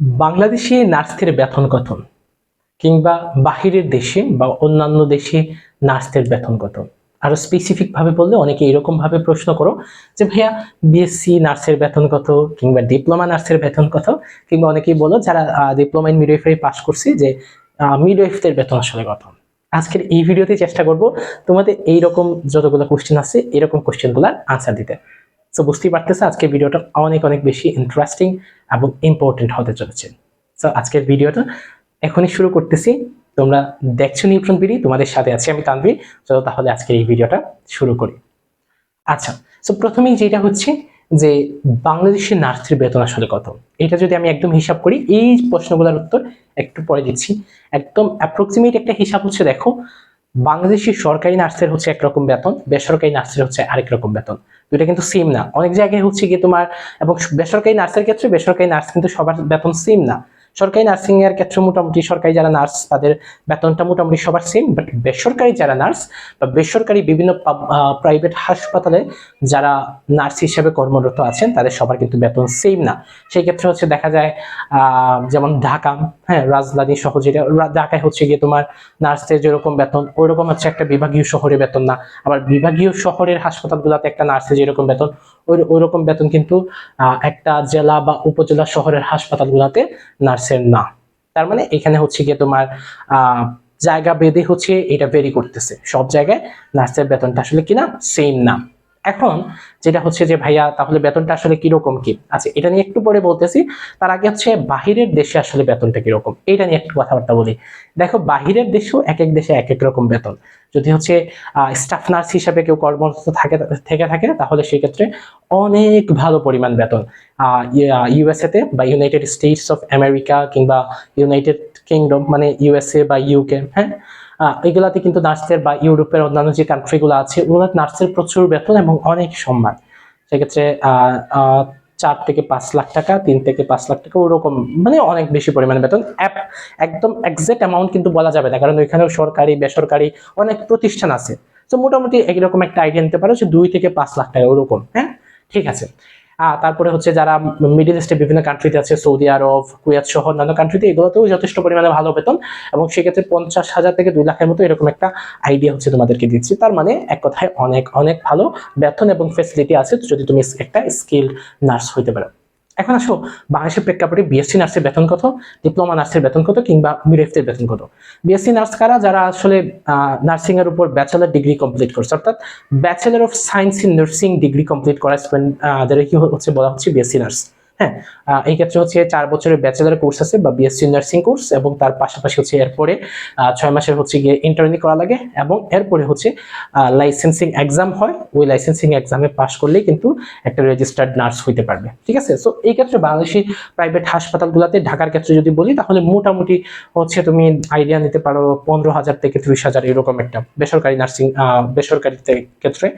বাংলাদেশি নার্সদের বেতন কত? কিংবা বাহিরের দেশে বা অন্যান্য দেশে নার্সদের বেতন কত? আরও স্পেসিফিক ভাবে বললে অনেকে এরকম ভাবে প্রশ্ন করো যে, ভাইয়া বিএসসি নার্সের বেতন কত? কিংবা ডিপ্লোমা নার্সের বেতন কত? কিংবা অনেকেই বলো, যারা ডিপ্লোমা ইন মিডওয়াইফারি পাস করছি যে মিডওয়াইফদের বেতন আসলে কত? আজকের এই ভিডিওতে চেষ্টা করব তোমাদের এইরকম যতগুলো কোশ্চেন আছে, এরকম কোশ্চেনগুলোর আনসার দিতে। সো বুঝতেই পারতেছে আজকের ভিডিওটা অনেক অনেক বেশি ইন্টারেস্টিং এবং ইম্পর্টেন্ট হতে চলেছে। সো আজকের ভিডিওটা এখনই শুরু করতেছি। তোমরা দেখছ নিউট্রন বিডি তোমাদের সাথে আছি আমি তানভীর। চলো তাহলে আজকের এই ভিডিওটা শুরু করি। আচ্ছা সো প্রথমেই যেটা হচ্ছে যে বাংলাদেশের নার্সের বেতন আসলে কত? এটা যদি আমি একদম হিসাব করি, এই প্রশ্নগুলোর উত্তর একটু পরে দিচ্ছি। একদম অ্যাপ্রক্সিমেট একটা হিসাব হচ্ছে, দেখো বাংলাদেশের সরকারি নার্সের হচ্ছে একরকম বেতন, বেসরকারি নার্সের হচ্ছে আরেক রকম বেতন। দুইটা কিন্তু সেম না। অনেক জায়গায় হচ্ছে গিয়ে তোমার, এবং বেসরকারি নার্সের ক্ষেত্রে বেসরকারি নার্স কিন্তু সবার বেতন সেম না। সরকারি নার্সিং এর ক্ষেত্রে মোটামুটি সরকারি যারা নার্স, তাদের বেতনটা মোটামুটি সবার সেম বাট বেসরকারি যারা নার্স, বা বেসরকারি বিভিন্ন প্রাইভেট হাসপাতালে যারা নার্স হিসেবে কর্মরত আছেন, তাদের সবার কিন্তু বেতন সেম না। সেই ক্ষেত্রে হচ্ছে দেখা যায় যেমন ঢাকা হ্যাঁ রাজধানী সহ ঢাকায় হচ্ছে গিয়ে তোমার নার্সের যেরকম বেতন, ওইরকম হচ্ছে একটা বিভাগীয় শহরে বেতন না। আবার বিভাগীয় শহরের হাসপাতালগুলোতে একটা নার্সের যেরকম বেতন, ওই, ওইরকম বেতন কিন্তু একটা জেলা বা উপজেলা শহরের হাসপাতালগুলোতে নার্সের না। তার মানে এখানে হচ্ছে গিয়ে তোমার জায়গা বেঁধে হচ্ছে এটা ভেরি করতেছে। সব জায়গায় নার্সের বেতনটা আসলে কিনা সেম না। এখন যেটা হচ্ছে যে, ভাইয়া, তাহলে বেতনটা আসলে কীরকম কি? আচ্ছা এটা নিয়ে একটু পরে বলতেছি। তার আগে হচ্ছে, বাহিরের দেশে আসলে বেতনটা কীরকম? এটা নিয়ে একটু কথাবার্তা বলি। দেখো, বাহিরের দেশেও এক এক দেশে এক এক রকম বেতন। যদি হচ্ছে স্টাফ নার্স হিসাবে কেউ কর্মরত থাকে, থেকে থাকে, তাহলে সেক্ষেত্রে অনেক ভালো পরিমাণ বেতন। ইউএসএতে বা ইউনাইটেড স্টেটস অফ আমেরিকা কিংবা ইউনাইটেড কিংডম মানে ইউএসএ বা ইউকে হ্যাঁ? এগুলাতে কিন্তু নার্সদের বা ইউরোপের অন্যান্য যে কান্ট্রিগুলো আছে ওগুলো নার্সের প্রচুর বেতন এবং অনেক সম্মান। সেক্ষেত্রে চার থেকে পাঁচ লাখ টাকা, তিন থেকে পাঁচ লাখ টাকা ওরকম মানে অনেক বেশি পরিমাণে বেতন। অ্যাপ একদম এক্সাক্ট অ্যামাউন্ট কিন্তু বলা যাবে না, কারণ ওইখানেও সরকারি, বেসরকারি অনেক প্রতিষ্ঠান আছে। তো মোটামুটি এইরকম একটা আইডিয়া নিতে পারো যে দুই থেকে পাঁচ লাখ টাকা, ওরকম হ্যাঁ? ঠিক আছে। তারপরে হচ্ছে যারা মিডিল ইস্টে বিভিন্ন কান্ট্রিতে আছে সৌদি আরব কুয়েত সহ অন্যান্য কান্ট্রিতে এগুলোতেও যথেষ্ট পরিমাণে ভালো বেতন এবং সেক্ষেত্রে পঞ্চাশ হাজার থেকে দুই লাখের মতো এরকম একটা আইডিয়া হচ্ছে তোমাদেরকে দিচ্ছি। তার মানে এক কথায় অনেক অনেক ভালো বেতন এবং ফেসিলিটি আছে যদি তুমি একটা স্কিল নার্স হইতে পারো। এখন আসো, বাংলাদেশের প্রেক্ষাপটে বিএসসি নার্সের বেতন কত? ডিপ্লোমা নার্সের বেতন কত? কিংবা মিডওয়াইফদের বেতন কত? বিএসসি নার্স কারা? যারা আসলে নার্সিং এর উপর ব্যাচেলার ডিগ্রি কমপ্লিট করছে। অর্থাৎ bachelor of science in nursing degree complete করা স্টুডেন্ট কি হচ্ছে বলা হচ্ছে বিএসসি নার্স। হ্যাঁ এই ক্ষেত্রে হচ্ছে চার বছরের ব্যাচেলার কোর্স আছে বা বিএসসি নার্সিং কোর্স এবং তার পাশাপাশি হচ্ছে এরপরে ছয় মাসের হচ্ছে গিয়ে ইন্টারনি করা লাগে এবং এরপরে হচ্ছে লাইসেন্সিং এক্সাম হয়। ওই লাইসেন্সিং এক্সামে পাশ করলেই কিন্তু একটা রেজিস্টার্ড নার্স হইতে পারবে। ঠিক আছে? সো এই ক্ষেত্রে বাংলাদেশি প্রাইভেট হাসপাতালগুলোতে ঢাকার ক্ষেত্রে যদি বলি, তাহলে মোটামুটি হচ্ছে তুমি আইডিয়া নিতে পারো পনেরো হাজার থেকে ত্রিশ হাজার এরকম একটা বেসরকারি নার্সিং বেসরকারিতে ক্ষেত্রে।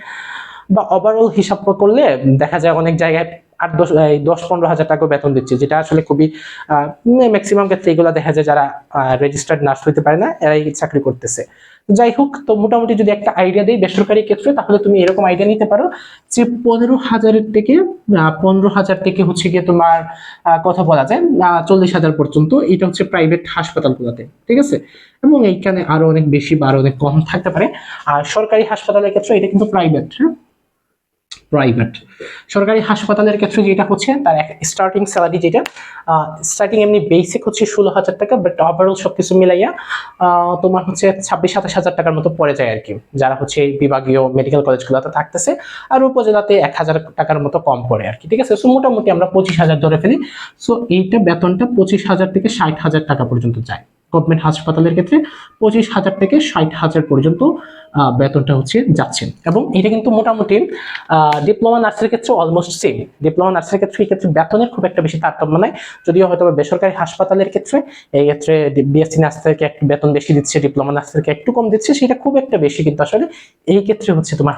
বা ওভারঅল হিসাব করলে দেখা যায় অনেক জায়গায় আট দশ দশ পনেরো হাজার টাকা বেতন দিচ্ছে, যেটা আসলে খুবই ম্যাক্সিমাম ক্ষেত্রে এগুলো দেখা যায় যারা রেজিস্টার্ড নার্স হইতে পারে না, এরাই চাকরি করতেছে। যাই হোক, তো মোটামুটি যদি একটা আইডিয়া দিই বেসরকারি ক্ষেত্রে, তাহলে তুমি এরকম আইডিয়া নিতে পারো যে পনেরো হাজারের থেকে পনেরো হাজার থেকে হচ্ছে গিয়ে তোমার কথা বলা যায় চল্লিশ হাজার পর্যন্ত, এটা হচ্ছে প্রাইভেট হাসপাতালগুলোতে, ঠিক আছে? এবং এইখানে আরও অনেক বেশি বা আরও অনেক কম থাকতে পারে। আর সরকারি হাসপাতালের ক্ষেত্রে এটা কিন্তু প্রাইভেট হ্যাঁ? প্রাইভেট সরকারি হাসপাতালের ক্ষেত্রে যেটা হচ্ছে, তার স্টার্টিং স্যালারি যেটা স্টার্টিং এমনি বেসিক হচ্ছে ষোলো হাজার টাকা বাট ওভারঅল সবকিছু মিলাইয়া তোমার হচ্ছে ছাব্বিশ, সাতাশ হাজার টাকার মতো পড়ে যায় আর কি যারা হচ্ছে বিভাগীয় মেডিকেল কলেজগুলোতে থাকতেছে, আর উপজেলাতে এক হাজার টাকার মতো কম পড়ে আর কি ঠিক আছে? সো মোটামুটি আমরা পঁচিশ হাজার ধরে ফেলি। সো এইটা বেতনটা পঁচিশ হাজার থেকে ষাট হাজার টাকা পর্যন্ত যায়। গভর্নমেন্ট হাসপাতালের ক্ষেত্রে পঁচিশ হাজার থেকে ষাট হাজার পর্যন্ত বেতনটা হচ্ছে যাচ্ছে এবং এটা কিন্তু মোটামুটি ডিপ্লোমা নার্সের ক্ষেত্রে অলমোস্ট সেম ডিপ্লোমা নার্সের ক্ষেত্রে এই ক্ষেত্রে বেতনের খুব একটা বেশি তারতম্য নাই। যদিও হয়তো বেসরকারি হাসপাতালের ক্ষেত্রে এই ক্ষেত্রে বিএসসি নার্স থেকে একটু বেতন বেশি দিচ্ছে ডিপ্লোমা নার্স থেকে একটু কম দিচ্ছে, সেটা খুব একটা বেশি কিন্তু আসলে এই ক্ষেত্রে হচ্ছে তোমার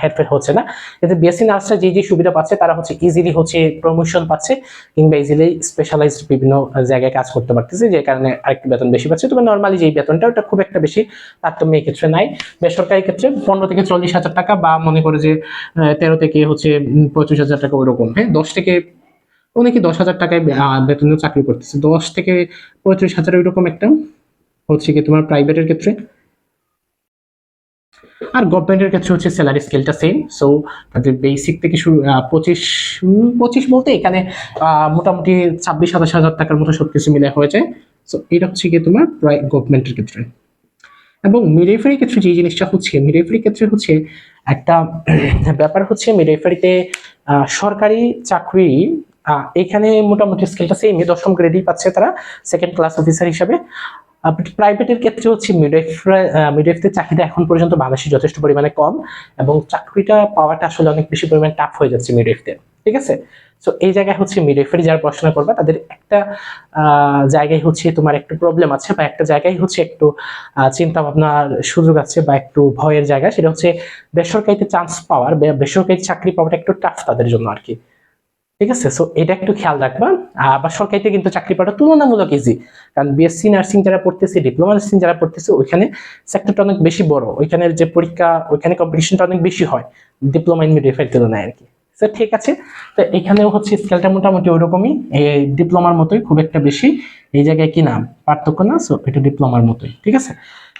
হেরফের হচ্ছে না। কিন্তু বিএসসি নার্সরা যে যে সুবিধা পাচ্ছে, তারা হচ্ছে ইজিলি হচ্ছে প্রমোশন পাচ্ছে, কিংবা ইজিলি স্পেশালাইজড বিভিন্ন জায়গায় কাজ করতে পারতেছে, যে কারণে আরেকটু বেতন বেশি পাচ্ছে। তবে নর্মালি যেই বেতনটা, ওটা খুব একটা বেশি তারতম্য এই ক্ষেত্রে নাই। বেসরকারি ক্ষেত্রে পনেরো থেকে চল্লিশ হাজার টাকা বা মনে করে যে তেরো থেকে হচ্ছে পঁচিশ হাজার টাকা ওইরকম হ্যাঁ? দশ থেকে অনেকে দশ হাজার টাকায় বেতনে চাকরি করতেছে। দশ থেকে পঁয়ত্রিশ হাজার ওইরকম একটা হচ্ছে কি তোমার প্রাইভেটের ক্ষেত্রে। আর গভর্নমেন্টের ক্ষেত্রে হচ্ছে স্যালারি স্কেলটা সেম সো তাদের বেসিক থেকে শুরু পঁচিশ পঁচিশ বলতে এখানে মোটামুটি ছাব্বিশ সাতাশ হাজার টাকার মতো সব কিছু মিলে হয়ে যায় সো এটা হচ্ছে গিয়ে তোমার প্রায় গভর্নমেন্টের ক্ষেত্রে। এবং মিডওয়াইফারির ক্ষেত্রে যে জিনিসটা হচ্ছে মিডওয়াইফারির ক্ষেত্রে হচ্ছে একটা ব্যাপার হচ্ছে মিডওয়াইফারিতে সরকারি চাকরি এখানে মোটামুটি স্কেলটা সেমই দশম গ্রেডই পাচ্ছে তারা সেকেন্ড ক্লাস অফিসার হিসাবে। প্রাইভেটের ক্ষেত্রে হচ্ছে মিডওয়াইফ মিডওয়াইফদের চাহিদা এখন পর্যন্ত বাংলাদেশে যথেষ্ট পরিমাণে কম, এবং চাকরিটা পাওয়াটা আসলে অনেক বেশি পরিমাণে টাফ হয়ে যাচ্ছে মিডওয়াইফদের ঠিক আছে? সো এই জায়গায় হচ্ছে মিডওয়াইফারি যারা পড়াশোনা করবে, তাদের একটা জায়গায় হচ্ছে তোমার একটু প্রবলেম আছে বা একটা জায়গায় হচ্ছে একটু চিন্তা ভাবনার সুযোগ আছে বা একটু ভয়ের জায়গা, সেটা হচ্ছে বেসরকারিতে চান্স পাওয়ার বেসরকারি চাকরি পাওয়াটা একটু টাফ তাদের জন্য আর কি ঠিক আছে? সো এটা একটু খেয়াল রাখবা। বা সরকারিতে কিন্তু চাকরি পাওয়াটা তুলনামূলক ইজি কারণ বিএসসি নার্সিং যারা পড়তেছে ডিপ্লোমা নার্সিং যারা পড়তেছে, ওইখানে সেক্টরটা অনেক বেশি বড়। ওইখানের যে পরীক্ষা, ওইখানে কম্পিটিশনটা অনেক বেশি হয়। ডিপ্লোমা ইন মিডওয়াইফারি তুলনায় আর কি স্যার ঠিক আছে। তো এখানেও হচ্ছে স্কেলটা মোটামুটি ওরকমই এই ডিপ্লোমার মতোই খুব একটা বেশি। এই জায়গায় কি নাম পার্থক্য না। সো এটা ডিপ্লোমার মতোই। ঠিক আছে?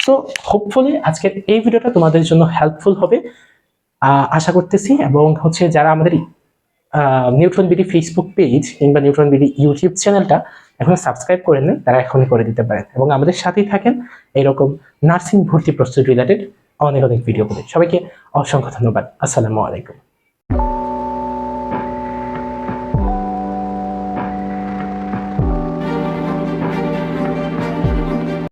সো হোপফুলি আজকের এই ভিডিওটা তোমাদের জন্য হেল্পফুল হবে। আশা করতেছি এবং হচ্ছে যারা আমাদের নিউট্রন বিডি ফেসবুক পেজ কিংবা নিউট্রন বিডি ইউটিউব চ্যানেলটা এখনও সাবস্ক্রাইব করে নেন তারা এখনই করে দিতে পারেন। এবং আমাদের সাথেই থাকেন এরকম নার্সিং ভর্তি প্রস্তুতি রিলেটেড অনেক অনেক ভিডিও করে সবাইকে অসংখ্য ধন্যবাদ। আসসালামু আলাইকুম।